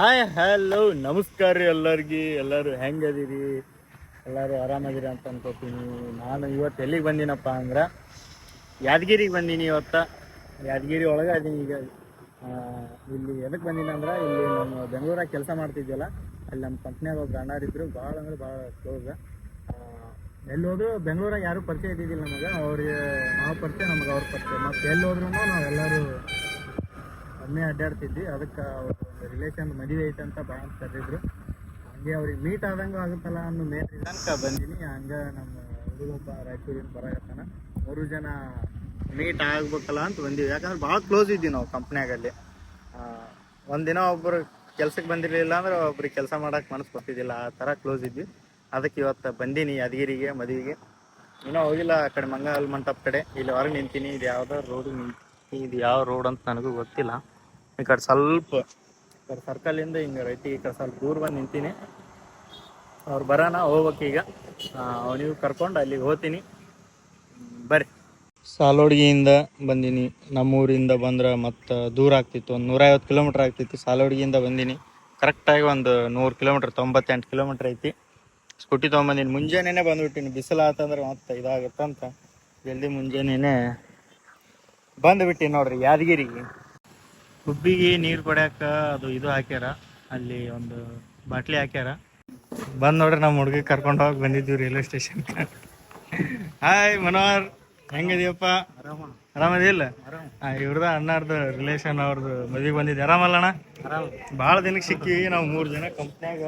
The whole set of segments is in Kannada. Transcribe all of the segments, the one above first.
ಹಾಯ್ ಹಲೋ ನಮಸ್ಕಾರ ರೀ ಎಲ್ಲರಿಗೆ. ಎಲ್ಲರೂ ಹೆಂಗದಿರಿ? ಎಲ್ಲರೂ ಆರಾಮದಿರಿ ಅಂತ ಅನ್ಕೋತೀನಿ. ನಾನು ಇವತ್ತು ಎಲ್ಲಿಗೆ ಬಂದಿನಪ್ಪ ಅಂದ್ರೆ ಯಾದಗಿರಿಗೆ ಬಂದೀನಿ ಇವತ್ತು. ಯಾದಗಿರಿ ಒಳಗೆ ಅದೀನಿ ಈಗ. ಇಲ್ಲಿ ಎದಕ್ಕೆ ಬಂದೀನಿ ಅಂದ್ರೆ ಇಲ್ಲಿ ನಾನು ಬೆಂಗಳೂರಾಗ ಕೆಲಸ ಮಾಡ್ತಿದ್ವಲ್ಲ ಅಲ್ಲಿ ನಮ್ಮ ಕಂಪ್ನಿಯಾಗ ಒಬ್ಬ ಅಣ್ಣಾರಿದ್ರು ಭಾಳ ಅಂದ್ರೆ ಭಾಳ ಕ್ಲೋಸ್ ಎಲ್ಲಿ ಹೋದ್ರು ಬೆಂಗಳೂರಾಗ ಯಾರು ಪರಿಚಯ ಇದ್ದಿದ್ದಿಲ್ಲ ನಮಗೆ. ಅವ್ರಿಗೆ ನಾವು ಪರಿಚಯ, ನಮಗೆ ಅವ್ರ ಪರಿಚಯ. ಮತ್ತು ಎಲ್ಲಿ ಹೋದ್ರೂ ನಾವೆಲ್ಲರೂ ಒಮ್ಮೆ ಅಡ್ಡಾಡ್ತಿದ್ವಿ. ಅದಕ್ಕೆ ಅವ್ರ ರಿಲೇಷನ್ ಮದುವೆ ಐತೆ ಅಂತ ಭಾಳ ಕರೆದಿದ್ರು. ಹಂಗೆ ಅವ್ರಿಗೆ ಮೀಟ್ ಆದಂಗೆ ಆಗುತ್ತಲ್ಲ ಅನ್ನೋ ಮೇನ್ ತನಕ ಬಂದೀನಿ. ಹಂಗೆ ನಮ್ಮ ಹುಡುಗಪ್ಪ ರಾಯಚೂರಿಂದ ಬರಾಕತ್ತಾನ ಮೂರು ಜನ ಮೀಟ್ ಆಗ್ಬೇಕಲ್ಲ ಅಂತ ಬಂದಿವಿ. ಯಾಕಂದ್ರೆ ಭಾಳ ಕ್ಲೋಸ್ ಇದ್ವಿ ನಾವು ಕಂಪ್ನ್ಯಾಗಲ್ಲಿ. ಒಂದಿನ ಒಬ್ಬರು ಕೆಲ್ಸಕ್ಕೆ ಬಂದಿರಲಿಲ್ಲ ಅಂದ್ರೆ ಒಬ್ರಿಗೆ ಕೆಲಸ ಮಾಡಕ್ಕೆ ಮನಸ್ಸು ಕೊಟ್ಟಿದ್ದಿಲ್ಲ ಆ ಥರ ಕ್ಲೋಸ್ ಇದ್ವಿ. ಅದಕ್ಕೆ ಇವತ್ತು ಬಂದೀನಿ ಯಾದಗಿರಿಗೆ, ಮದುವೆಗೆ. ಇನ್ನೂ ಹೋಗಿಲ್ಲ ಆ ಕಡೆ ಮಂಗಲ್ ಮಂಟಪ ಕಡೆ. ಇಲ್ಲಿ ಹೊರಗೆ ನಿಂತೀನಿ. ಇದು ಯಾವ್ದೋ ರೋಡ್ ಇದು ಯಾವ ರೋಡ್ ಅಂತ ನನಗೂ ಗೊತ್ತಿಲ್ಲ. ಈ ಕಡೆ ಸ್ವಲ್ಪ ಈ ಕಡೆ ಸರ್ಕಲಿಂದ ಹಿಂಗೆ ರೈಟ್ ಈ ಕಡೆ ಸ್ವಲ್ಪ ದೂರ ಬಂದು ನಿಂತೀನಿ. ಅವ್ರು ಬರೋಣ ಹೋಗ್ಬೇಕೀಗ ನೀವು ಕರ್ಕೊಂಡು ಅಲ್ಲಿಗೆ ಹೋಗ್ತೀನಿ. ಬರ್ರಿ. ಸಾಲೋಡ್ಗಿಯಿಂದ ಬಂದೀನಿ. ನಮ್ಮೂರಿಂದ ಬಂದ್ರೆ ಮತ್ತು ದೂರ ಆಗ್ತಿತ್ತು. ಒಂದು ನೂರೈವತ್ತು ಕಿಲೋಮೀಟ್ರ್ ಆಗ್ತಿತ್ತು. ಸಾಲೋಡ್ಗಿಯಿಂದ ಬಂದೀನಿ. ಕರೆಕ್ಟಾಗಿ ಒಂದು ನೂರು ಕಿಲೋಮೀಟ್ರ್ ತೊಂಬತ್ತೆಂಟು ಕಿಲೋಮೀಟ್ರ್ ಐತಿ. ಸ್ಕೂಟಿ ತೊಗೊಂಬಂದಿನಿ ಮುಂಜಾನೆನೇ ಬಂದುಬಿಟ್ಟಿನಿ. ಬಿಸಿಲು ಆತಂದ್ರೆ ಮತ್ತೆ ಇದಾಗುತ್ತಂತ. ಜಲ್ದಿ ಮುಂಜಾನೆನೇ ಬಂದ್ಬಿಟ್ಟಿ ನೋಡ್ರಿ ಯಾದಗಿರಿಗೆ ಹುಬ್ಬಿಗೆ ನೀರು ಕೊಡ್ಯಾಕ ಅದು ಇದು ಹಾಕ್ಯಾರ, ಅಲ್ಲಿ ಒಂದು ಬಾಟ್ಲಿ ಹಾಕ್ಯಾರ. ಬಂದ್ ನೋಡ್ರಿ ನಮ್ಮ ಹುಡುಗಿ ಕರ್ಕೊಂಡು ಹೋಗಿ ಬಂದಿದ್ವಿ ರೈಲ್ವೆ ಸ್ಟೇಷನ್ ಹಾಯ್ ಮನೋಹರ್, ಹೆಂಗಿದೀಯಪ್ಪ? ಆರಾಮದಿಲ್ಲ ಇವ್ರದ ಅಣ್ಣಾರ್ದು ರಿಲೇಷನ್ ಅವ್ರದ್ದು ಮದುವೆಗೆ ಬಂದಿದ್ದೆ. ಆರಾಮಲ್ಲ ಅಣ್ಣ? ಭಾಳ ದಿನಕ್ಕೆ ಸಿಕ್ಕಿ ನಾವು ಮೂರು ಜನ ಕಂಪ್ನ್ಯಾಗ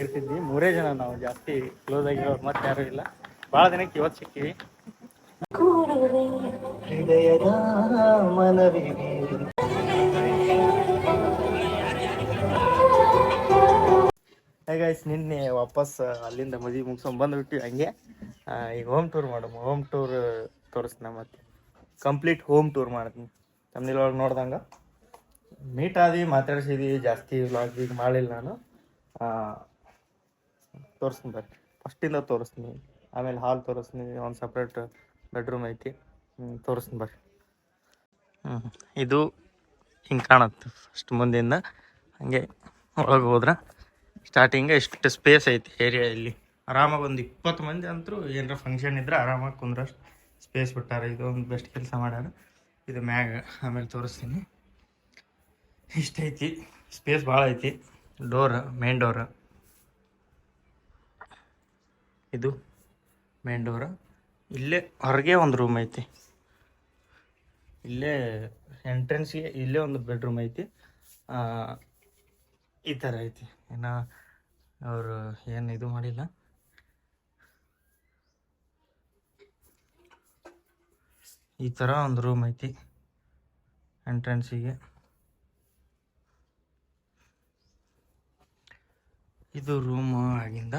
ಇರ್ತಿದ್ವಿ. ಮೂರೇ ಜನ ನಾವು ಜಾಸ್ತಿ ಕ್ಲೋಸ್ ಆಗಿರೋರು ಮತ್ತೆ ಯಾರು ಇಲ್ಲ. ಭಾಳ ದಿನಕ್ಕೆ ಇವತ್ತು ಸಿಕ್ಕಿವಿ ಹೃದಯದ ಮನವಿಗೆ. ನಿನ್ನೆ ವಾಪಸ್ ಅಲ್ಲಿಂದ ಮದುವೆ ಮುಗಿಸ್ಕೊಂಡ್ ಬಂದ್ಬಿಟ್ಟು ಹಂಗೆ. ಈಗ ಹೋಮ್ ಟೂರ್ ಮಾಡಮ್ಮ ಹೋಮ್ ಟೂರ್ ತೋರಿಸ್ತೀನಿ ಮತ್ತೆ. ಕಂಪ್ಲೀಟ್ ಹೋಮ್ ಟೂರ್ ಮಾಡ್ತೀನಿ. ತಮ್ಮನಿಲ್ ಒಳಗೆ ನೋಡ್ದಂಗೆ. ಮೀಟ್ ಆದಿ ಮಾತಾಡ್ಸಿದ್ವಿ, ಜಾಸ್ತಿ ವ್ಲಾಗ್ ಈಗ ಮಾಡಿಲ್ಲ ನಾನು. ತೋರಿಸ್ತೀನಿ ಬರ್ರಿ ಫಸ್ಟಿಂದ ತೋರಿಸ್ತೀನಿ. ಆಮೇಲೆ ಹಾಲ್ ತೋರಿಸ್ತೀನಿ, ಒಂದು ಸಪ್ರೇಟ್ ಬೆಡ್ರೂಮ್ ಐತಿ. ತೋರಿಸ್ತೀನಿ ಬರ್ರಿ. ಹ್ಞೂ ಇದು ಹಿಂಗೆ ಕಾಣುತ್ತೆ ಫಸ್ಟ್ ಮುಂದಿಂದ. ಹಾಗೆ ಒಳಗೆ ಹೋದ್ರೆ ಸ್ಟಾರ್ಟಿಂಗ್ ಇಷ್ಟು ಸ್ಪೇಸ್ ಐತಿ ಏರಿಯಾ ಇಲ್ಲಿ. ಆರಾಮಾಗಿ ಒಂದು ಇಪ್ಪತ್ತು ಮಂದಿ ಅಂತರೂ ಏನಾರ ಫಂಕ್ಷನ್ ಇದ್ರೆ ಆರಾಮಾಗಿ ಕುಂದ್ರಷ್ಟು ಸ್ಪೇಸ್ ಬಿಟ್ಟಾರೆ. ಇದು ಒಂದು ಬೆಸ್ಟ್ ಕೆಲಸ ಮಾಡ್ಯಾರ. ಇದು ಮ್ಯಾಗ ಆಮೇಲೆ ತೋರಿಸ್ತೀನಿ. ಇಷ್ಟೈತಿ ಸ್ಪೇಸ್ ಭಾಳ ಐತಿ. ಡೋರ್ ಮೇನ್ ಡೋರ್ ಇದು ಮೇನ್ ಡೋರ್ ಇಲ್ಲೇ ಹೊರಗೆ ಒಂದು ರೂಮ್ ಐತಿ. ಇಲ್ಲೇ ಎಂಟ್ರೆನ್ಸ್ಗೆ ಇಲ್ಲೇ ಒಂದು ಬೆಡ್ರೂಮ್ ಐತಿ. ಈ ಥರ ಐತಿ. ಇನ್ನು ಅವರು ಏನು ಇದು ಮಾಡಿಲ್ಲ. ಈ ಥರ ಒಂದು ರೂಮ್ ಐತಿ ಎಂಟ್ರೆನ್ಸಿಗೆ ಇದು ರೂಮ್ ಆಗಿಂದ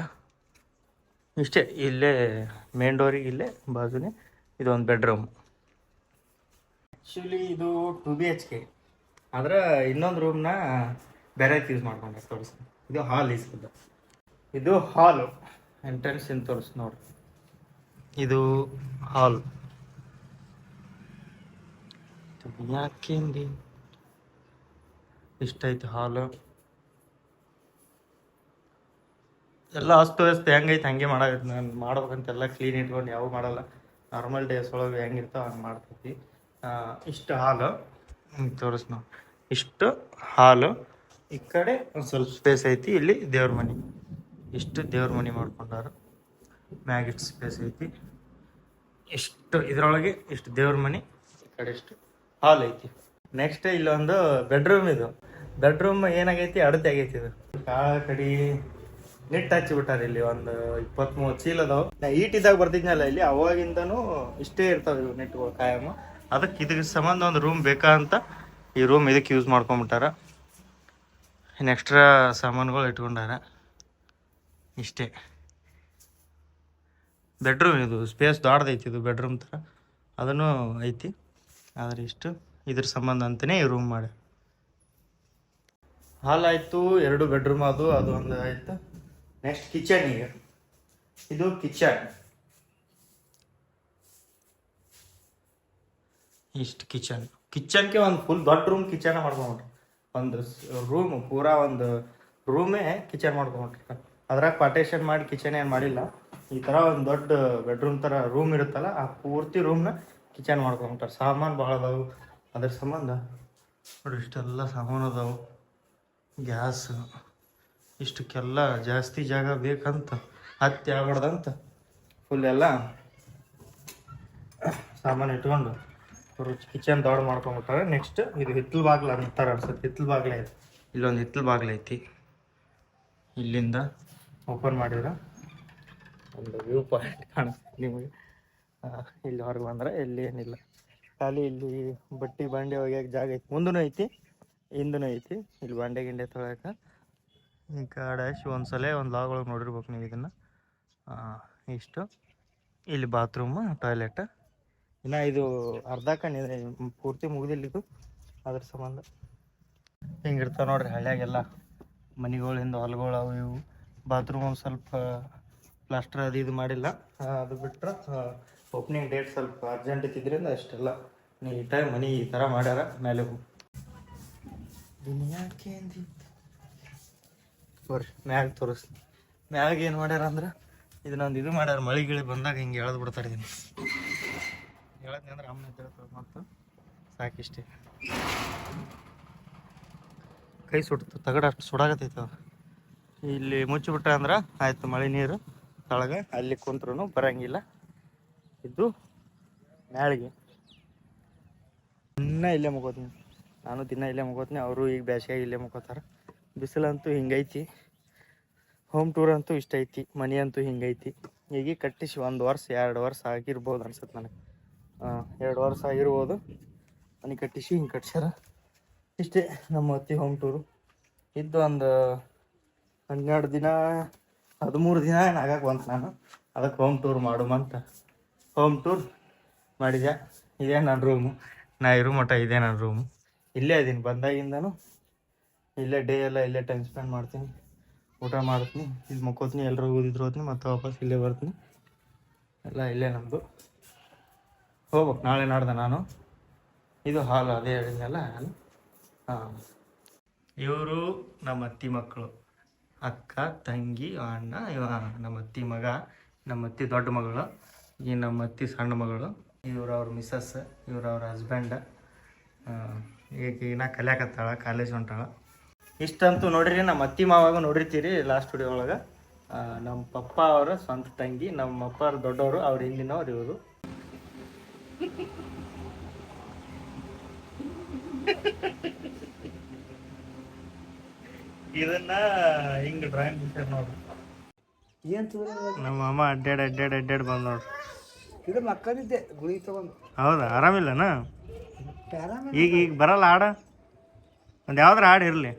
ಇಷ್ಟೇ ಇಲ್ಲೇ ಮೇನ್ ಡೋರಿಗೆ ಇಲ್ಲೇ ಬಾಜುನೇ ಇದೊಂದು ಬೆಡ್ರೂಮ್ ಆ್ಯಕ್ಚುಲಿ ಇದು ಟು ಬಿ ಎಚ್ ಕೆ ಆದ್ರೆ ಇನ್ನೊಂದು ರೂಮ್ನ ಬೇರೆ ಯೂಸ್ ಮಾಡ್ಕೊಂಡೆ ತೋರಿಸ್ ಇದು ಹಾಲ್ ಇಸ್ಕದ ಇದು ಹಾಲು ಎಂಟ್ರೆನ್ಸ್ ಇಂದ ತೋರಿಸ್ ನೋಡ್ರಿ. ಇದು ಹಾಲ್ ಯಾಕೆ ಇಷ್ಟ ಆಯ್ತು ಹಾಲು ಎಲ್ಲ ಅಸ್ತವ್ಯಸ್ತ ಹೆಂಗೈತೆ, ಹಂಗೆ ಮಾಡಾಕೈತಿ ನಾನು ಮಾಡ್ಬೇಕಂತೆಲ್ಲ ಕ್ಲೀನ್ ಇಟ್ಕೊಂಡು ಯಾವ ಮಾಡಲ್ಲ. ನಾರ್ಮಲ್ ಡೇಸ್ ಒಳಗೆ ಹೆಂಗಿರ್ತಾವ ಹಂಗೆ ಮಾಡ್ತೈತಿ. ಇಷ್ಟು ಹಾಲು. ತೋರಿಸ್ ನಾವು ಇಷ್ಟು ಹಾಲು. ಈ ಕಡೆ ಒಂದು ಸ್ವಲ್ಪ ಸ್ಪೇಸ್ ಐತಿ, ಇಲ್ಲಿ ದೇವ್ರ ಮನೆ. ಇಷ್ಟು ದೇವ್ರ ಮನೆ ಮಾಡ್ಕೊಂಡಾರ. ಮ್ಯಾಗಿಟ್ ಸ್ಪೇಸ್ ಐತಿ. ಇಷ್ಟು ಇದರೊಳಗೆ ಇಷ್ಟು ದೇವ್ರ ಮನೆ, ಈ ಕಡೆ ಇಷ್ಟು ಹಾಲ್ ಐತಿ. ನೆಕ್ಸ್ಟ್ ಇಲ್ಲೊಂದು ಬೆಡ್ರೂಮ್ ಇದು. ಬೆಡ್ರೂಮ್ ಏನಾಗೈತಿ? ಅಡತೆ ಆಗೈತಿ ಇದು. ಕಾಳ ಕಡಿ ನೆಟ್ ಹಚ್ಚಿ ಬಿಟ್ಟಾರ ಇಲ್ಲಿ ಒಂದು ಇಪ್ಪತ್ತ್ ಮೂವತ್ತು ಚೀಲ ಅದಾವ. ನಾ ಈಟಿದಾಗ ಬರ್ತಿದ್ನಲ್ಲ ಇಲ್ಲಿ, ಅವಾಗಿಂದನು ಇಷ್ಟೇ ಇರ್ತಾವ ಇವು ನೆಟ್ಗಳು ಕಾಯಮ ಅದಕ್ಕೆ ಇದಕ್ಕೆ ಸಂಬಂಧ ಒಂದು ರೂಮ್ ಬೇಕಾ ಅಂತ ಈ ರೂಮ್ ಇದಕ್ಕೆ ಯೂಸ್ ಮಾಡ್ಕೊಂಬಿಟ್ಟಾರ. ಇನ್ನು ಎಕ್ಸ್ಟ್ರಾ ಸಾಮಾನುಗಳು ಇಟ್ಕೊಂಡಾರ. ಇಷ್ಟೇ. ಬೆಡ್ರೂಮ್ ಇದು ಸ್ಪೇಸ್ ದೊಡ್ಡದೈತಿ ಇದು ಬೆಡ್ರೂಮ್ ಥರ ಅದನ್ನು ಐತಿ. ಆದರೆ ಇಷ್ಟು ಇದ್ರ ಸಂಬಂಧ ಅಂತಲೇ ಈ ರೂಮ್ ಮಾಡಿ ಹಾಲ್ ಆಯಿತು, ಎರಡು ಬೆಡ್ರೂಮ್ ಅದು ಅದು ಒಂದು ಆಯಿತು. ನೆಕ್ಸ್ಟ್ ಕಿಚನ್ ಈಗ. ಇದು ಕಿಚನ್. ಇಷ್ಟು ಕಿಚನ್. ಕಿಚನ್ಗೆ ಒಂದು ಫುಲ್ ದೊಡ್ಡ ರೂಮ್ ಕಿಚನ್ ಮಾಡ್ಕೊಂಡ್ರಿ ಒಂದು ರೂಮ್ ಪೂರಾ ಒಂದು ರೂಮೇ ಕಿಚನ್ ಮಾಡ್ಕೊಂಡ್ರಿ ಅದ್ರಾಗ ಪಾರ್ಟೇಷನ್ ಮಾಡಿ ಕಿಚನ್ ಏನು ಮಾಡಿಲ್ಲ. ಈ ಥರ ಒಂದು ದೊಡ್ಡ ಬೆಡ್ರೂಮ್ ಥರ ರೂಮ್ ಇರುತ್ತಲ್ಲ ಆ ಪೂರ್ತಿ ರೂಮ್ನ ಕಿಚನ್ ಮಾಡ್ಕೊಂಬಿಟ್ಟಾರೆ ಸಾಮಾನು ಭಾಳ ಅದಾವು. ಅದ್ರ ಸಂಬಂಧ ನೋಡಿ ಇಷ್ಟೆಲ್ಲ ಸಾಮಾನು ಅದಾವು. ಗ್ಯಾಸ್. ಇಷ್ಟಕ್ಕೆಲ್ಲ ಜಾಸ್ತಿ ಜಾಗ ಬೇಕಂತ ಹತ್ತಿ ಆಗ್ಬಾರ್ದಂತ ಫುಲ್ ಎಲ್ಲ ಸಾಮಾನು ಇಟ್ಕೊಂಡು ಅವರು ಕಿಚನ್ ದೊಡ್ಡ ಮಾಡ್ಕೊಂಬಿಟ್ಟಾರೆ ನೆಕ್ಸ್ಟ್ ಇದು ಹಿತ್ತಲು ಬಾಗ್ಲ ಅಂತಾರೆ ಅನ್ಸುತ್ತೆ. ಹಿತ್ತಲು ಬಾಗ್ಲ ಇದೆ. ಇಲ್ಲೊಂದು ಹಿತ್ತಲು ಬಾಗ್ಲ ಐತಿ. ಇಲ್ಲಿಂದ ಓಪನ್ ಮಾಡಿದ್ರೆ ಒಂದು ವ್ಯೂ ಪಾಯಿಂಟ್ ಕಾಣಿಸ್ತು ನಿಮಗೆ. ಇಲ್ಲಿ ಹೊರಗೆ ಬಂದ್ರೆ ಇಲ್ಲಿ ಏನಿಲ್ಲ. ಖಾಲಿ ಇಲ್ಲಿ ಬಟ್ಟಿ ಬಂಡೆ ಒಗ್ಯಾಕ ಜಾಗ ಐತಿ. ಮುಂದೂ ಐತಿ ಹಿಂದೂ ಐತಿ. ಇಲ್ಲಿ ಬಂಡೆ ಗಿಂಡೆ ತೊಳ್ಯಾಕ ಈ ಒಂದು ಸಲ ಒಂದು ಲಾಗ್ ಒಳಗೆ ನೋಡಿರ್ಬೇಕು ನೀವು ಇದನ್ನು. ಇಷ್ಟು. ಇಲ್ಲಿ ಬಾತ್ರೂಮ್ ಟಾಯ್ಲೆಟ್ ಇನ್ನು ಇದು ಅರ್ಧ ಕಣ್ಣಿದೆ ಪೂರ್ತಿ ಮುಗಿದಿಲ್ಲ ಇದು. ಅದ್ರ ಸಂಬಂಧ. ಹಿಂಗಿರ್ತಾವ ನೋಡ್ರಿ ಹಳ್ಳಿಯಾಗೆಲ್ಲ ಮನೆಗಳಿಂದ ಹೊಲಗಳು ಅವು ಇವು. ಬಾತ್ರೂಮ್ ಒಂದು ಸ್ವಲ್ಪ ಪ್ಲಾಸ್ಟರ್ ಅದು ಇದು ಮಾಡಿಲ್ಲ. ಅದು ಬಿಟ್ಟರೆ ಓಪನಿಂಗ್ ಡೇಟ್ ಸ್ವಲ್ಪ ಅರ್ಜೆಂಟ್ ಇದ್ದಿದ್ರಿಂದ ಅಷ್ಟೆಲ್ಲ ನೀಟಾಗಿ ಮನೆ ಈ ಥರ ಮಾಡ್ಯಾರ. ಮೇಲೆ ಹೋಗಿ. ಬರ್ರಿ ಮ್ಯಾಗ ತೋರಿಸ್ ಮ್ಯಾಗ ಏನು ಮಾಡ್ಯಾರ ಅಂದ್ರೆ, ಇದನ್ನೊಂದು ಇದು ಮಾಡ್ಯಾರ, ಮಳೆ ಗಿಳಿ ಬಂದಾಗ ಹಿಂಗೆ ಎಳೆದು ಬಿಡ್ತಾರೆ ಇದನ್ನು. ಹೇಳದ್ನಿ ಅಮ್ಮನ ಮತ್ತು, ಸಾಕಿಷ್ಟೇ. ಕೈ ಸುಡ್ತು ತಗಡ ಅಷ್ಟು ಇಲ್ಲಿ ಮುಚ್ಚಿಬಿಟ್ರೆ ಅಂದ್ರೆ, ಆಯ್ತು ಮಳೆ ನೀರು ತಳಗ ಅಲ್ಲಿ ಕುಂತ್ರು ಬರಂಗಿಲ್ಲ. ಇದು ಮ್ಯಾಳಿಗೆ. ದಿನ ಇಲ್ಲೇ ಮುಗೋತೀನಿ ನಾನು ದಿನ ಇಲ್ಲೇ ಮುಗೋತೀನಿ ಅವರು ಈಗ ಬೇಸಿಗೆ ಇಲ್ಲೇ ಮುಗೋತಾರ ಬಿಸಿಲಂತೂ ಹಿಂಗೈತಿ. ಹೋಮ್ ಟೂರ್ ಅಂತೂ ಇಷ್ಟ ಐತಿ, ಮನೆ ಅಂತೂ ಹಿಂಗೈತಿ. ಈಗ ಕಟ್ಟಿಸಿ ಒಂದು ವರ್ಷ, ಎರಡು ವರ್ಷ ಆಗಿರ್ಬೋದು ಅನ್ಸುತ್ತೆ ನನಗೆ. ಎರಡು ವರ್ಷ ಆಗಿರ್ಬೋದು. ಮನೆ ಕಟ್ಟಿಸಿ ಹಿಂಗೆ ಕಟ್ಸ್ಯಾರ. ಇಷ್ಟೇ ನಮ್ಮ ಅತ್ತಿ ಹೋಮ್ ಟೂರು ಇದ್ದು ಒಂದು ಹನ್ನೆರಡು ದಿನ, ಹದಿಮೂರು ದಿನ ಏನು ಆಗಕ್ಕೆ ಬಂತು ನಾನು. ಅದಕ್ಕೆ ಹೋಮ್ ಟೂರ್ ಮಾಡುಮಂತ ಹೋಮ್ ಟೂರ್ ಮಾಡಿದೆ. ಇದೇ ನನ್ನ ರೂಮು ನಾ ಇರೋ ಮಠ ಇದೇ ನನ್ನ ರೂಮು ಇಲ್ಲೇ ಅದೀನಿ ಬಂದಾಗಿಂದನು ಇಲ್ಲೇ ಡೇ ಎಲ್ಲ ಇಲ್ಲೇ ಟೈಮ್ ಸ್ಪೆಂಡ್ ಮಾಡ್ತೀನಿ. ಊಟ ಮಾಡ್ತೀನಿ. ಇಲ್ಲಿ ಮಕ್ಕೋತೀನಿ ಎಲ್ಲರೂ ಓದಿದ್ರು ಹೋಗ್ತೀನಿ ಮತ್ತೆ ವಾಪಸ್ ಇಲ್ಲೇ ಬರ್ತೀನಿ. ಎಲ್ಲ ಇಲ್ಲೇ ನಮ್ಮದು ಹೋಗ್ಬೇಕು, ನಾಳೆ ನಾಡ್ದೆ ನಾನು. ಇದು ಹಾಲು, ಅದೇ ಹೇಳಿದ್ನಲ್ಲ ಹಾಲು ಹಾಂ. ಇವರು ನಮ್ಮ ಅತ್ತಿ ಮಕ್ಕಳು. ಅಕ್ಕ, ತಂಗಿ, ಅಣ್ಣ, ಇವ ನಮ್ಮ ಅತ್ತಿ ಮಗ, ನಮ್ಮ ಅತ್ತಿ ದೊಡ್ಡ ಮಗಳು, ಈ ನಮ್ಮ ಅತ್ತಿ ಸಣ್ಣ ಮಗಳು. ಇವ್ರು ಅವ್ರ ಮಿಸ್ಸಸ್ ಇವ್ರು ಅವ್ರ ಹಸ್ಬೆಂಡ್ ಈಗ ಈಗ ಕಲಿಯಾಕತ್ತಾಳ ಕಾಲೇಜ್ ಹೊಂಟಾಳ. ಇಷ್ಟಂತೂ ನೋಡ್ರಿ ನಮ್ಮ ಅತ್ತಿ ಮಾವಾಗ ನೋಡಿರ್ತೀರಿ ಲಾಸ್ಟ್ ವಿಡಿಯೋ ಒಳಗೆ. ನಮ್ಮ ಪಪ್ಪ ಅವರ ಸ್ವಂತ ತಂಗಿ ನಮ್ಮ ಅಪ್ಪ ಅವ್ರ ದೊಡ್ಡವರು ಅವ್ರ ಹಿಂದಿನವ್ರು ಇವರು. ಇದನ್ನ ಹಿಂಗ್ ಡ್ರಾಯಿಂಗ್ ಬಿಡ್ತಾರೆ ನೋಡ್ರಿ. ನಮ್ಮ ಅಮ್ಮ ಅಡ್ಡಾಡ್ ಅಡ್ಡಾಡ್ ಅಡ್ಡಾಡ್ ಬಂದ್ ನೋಡ್ರಿ. ಇದು ಮಕ್ಕಳಿದ್ದೆ ಗುಳಿ ತಗೊಂಡು. ಹೌದಾ? ಆರಾಮಿಲ್ಲನಾ? ಈಗ ಈಗ ಬರಲ್ಲ ಆಡ ಒಂದು ಯಾವ್ದಾರ ಹಾಡು ಇರಲಿ.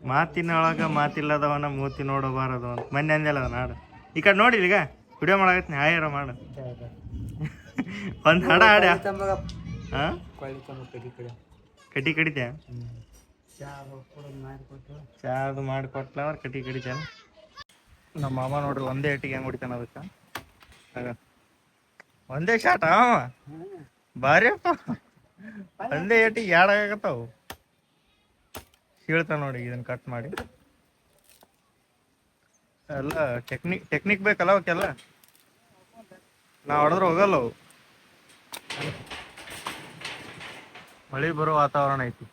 ಮಾತಿನೊಳಗ ಮಾತಿಲ್ಲದವನ ಮೂತಿ ನೋಡಬಾರದು ಅಂತ. ಮೊನ್ನೆ ಅಂದೆಲ್ಲ ಅದನ್ನ ಈ ಕಡೆ ನೋಡಿ ಈಗ ವಿಡಿಯೋ ಮಾಡಾಕತ್ತೀನಿ. ಹಾಯರ ಮಾಡು. ಒಂದು ಹಾಡ ಹಾಡ ಕಟ್ಟಿ ಹಾಂ ಕಟ್ಟಿ ಕಡಿತೆ ಚಾ ಅದು ಮಾಡಿಕೊಟ್ಲ ಅಂದ್ರೆ ಕಟಿ ಕಡಿತಾನ ನಮ್ಮ ಮಾಮ ನೋಡ್ರಿ ಒಂದೇ ಇಟ್ಟಿಗೆ ಹೆಂಗ್ ಹೊಡಿತಾನ ಅದಕ್ಕೆ. ಒಂದೇ ಶಾಟ್ ಭಾರಿ ಅಪ್ಪ. ಒಂದೇ ಏಟಿಗೆ ಎರಡು ಸೀಳ್ತಾನ ನೋಡಿ ಇದನ್ನ ಕಟ್ ಮಾಡಿ. ಎಲ್ಲ ಟೆಕ್ನಿಕ್ ಟೆಕ್ನಿಕ್ ಬೇಕಲ್ಲ ಅವಕ್ಕೆಲ್ಲ? ನಾ ಹೊಡೆದ್ರೆ ಹೋಗಲ್ಲ ಅವು. ಮಳೆ ಬರೋ ವಾತಾವರಣ ಐತಿ.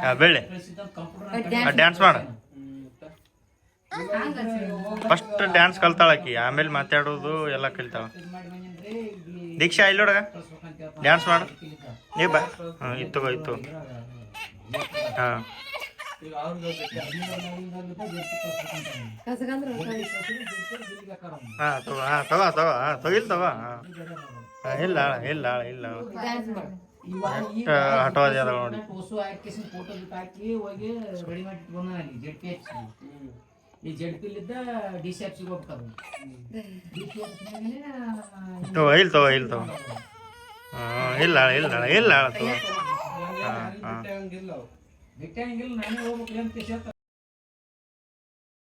ಆ, ಬೆಳ್ಳಿ. ಡ್ಯಾನ್ಸ್ ಮಾಡ. ಫಸ್ಟ್ ಡ್ಯಾನ್ಸ್ ಕಲ್ತಾಳಕಿ ಆಮೇಲೆ ಮಾತಾಡೋದು ಎಲ್ಲ ಕಲಿತಾಳ. ದೀಕ್ಷಾ, ಇಲ್ಲಿ ನೋಡಗ ಡ್ಯಾನ್ಸ್ ಮಾಡು. ನೀ ಬಾ. ಹಾಂ ಇತ್ತು ಇತ್ತು ಹಾಂ. ಹಾಂ, ತಗೋ ಹಾಂ, ತಗೋ ತಗೋ, ಹಾಂ ಇಲ್ಲ ಇಲ್ಲ ಇಲ್ಲ ಹಠವಾದಿ ಅದ ನೋಡಿ. ಈ ಜೆಡ್ ಡಿ ಸಿ ಹೋಗ್ಬೇಕು ತಗೋ ಇಲ್ಲ ತಗೋ ಇಲ್ಲಿ ತಗೋ. ಹಾಂ ಇಲ್ಲ ಇಲ್ಲ ಇಲ್ಲ ತಗೋ. ಹಾಂ ಹಾಂ. ಬಿಟ್ಟಂಗಿಲ್ಲ ನಾನೇ ಹೋಗ್ಬೇಕು ಅಂತ